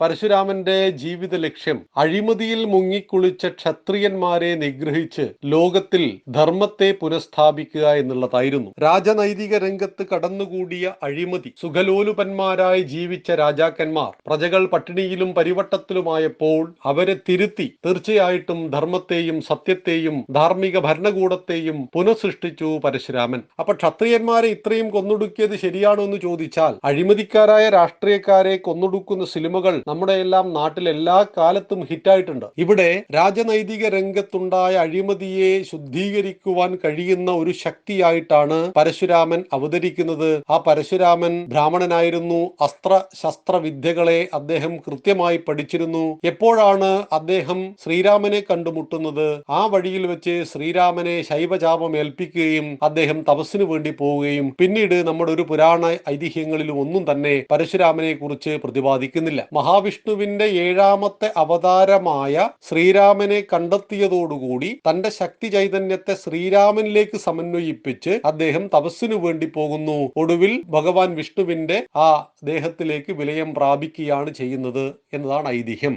പരശുരാമന്റെ ജീവിത ലക്ഷ്യം അഴിമതിയിൽ മുങ്ങിക്കുളിച്ച ക്ഷത്രിയന്മാരെ നിഗ്രഹിച്ച് ലോകത്തിൽ ധർമ്മത്തെ പുനഃസ്ഥാപിക്കുക എന്നുള്ളതായിരുന്നു. രാജനൈതിക രംഗത്ത് കടന്നുകൂടിയ അഴിമതി സുഖലോലുപന്മാരായി ജീവിച്ച രാജാക്കന്മാർ പ്രജകൾ പട്ടിണിയിലും പരിവട്ടത്തിലുമായപ്പോൾ അവരെ തിരുത്തി തീർച്ചയായിട്ടും ധർമ്മത്തെയും സത്യത്തെയും ധാർമ്മിക ഭരണകൂടത്തെയും പുനഃസൃഷ്ടിച്ചു പരശുരാമൻ. അപ്പൊ ക്ഷത്രിയന്മാരെ ഇത്രയും കൊന്നൊടുക്കിയത് ശരിയാണോ എന്ന് ചോദിച്ചാൽ അഴിമതിക്കാരായ രാഷ്ട്രീയക്കാരെ കൊന്നൊടുക്കുന്ന സിനിമകൾ നമ്മുടെ എല്ലാം നാട്ടിൽ എല്ലാ കാലത്തും ഹിറ്റായിട്ടുണ്ട് ഇവിടെ രാജനൈതിക രംഗത്തുണ്ടായ അഴിമതിയെ ശുദ്ധീകരിക്കുവാൻ കഴിയുന്ന ഒരു ശക്തിയായിട്ടാണ് പരശുരാമൻ അവതരിക്കുന്നത്. ആ പരശുരാമൻ ബ്രാഹ്മണനായിരുന്നു. അസ്ത്ര ശസ്ത്ര വിദ്യകളെ അദ്ദേഹം കൃത്യമായി പഠിച്ചിരുന്നു. എപ്പോഴാണ് അദ്ദേഹം ശ്രീരാമനെ കണ്ടുമുട്ടുന്നത്? ആ വഴിയിൽ വെച്ച് ശ്രീരാമനെ ശൈവചാപം ഏൽപ്പിക്കുകയും അദ്ദേഹം തപസ്സിനു വേണ്ടി പോവുകയും. പിന്നീട് നമ്മുടെ ഒരു പുരാണ ഐതിഹ്യങ്ങളിലും ഒന്നും തന്നെ പരശുരാമനെ കുറിച്ച് പ്രതിപാദിക്കുന്നില്ല മഹാവിഷ്ണുവിന്റെ ഏഴാമത്തെ അവതാരമായ ശ്രീരാമനെ കണ്ടെത്തിയതോടുകൂടി തന്റെ ശക്തി ചൈതന്യത്തെ ശ്രീരാമനിലേക്ക് സമന്വയിപ്പിച്ച് അദ്ദേഹം തപസ്സിനു വേണ്ടി പോകുന്നു. ഒടുവിൽ ഭഗവാൻ വിഷ്ണുവിന്റെ ആ ദേഹത്തിലേക്ക് വിലയം പ്രാപിക്കുകയാണ് ചെയ്യുന്നത് എന്നതാണ് ഐതിഹ്യം.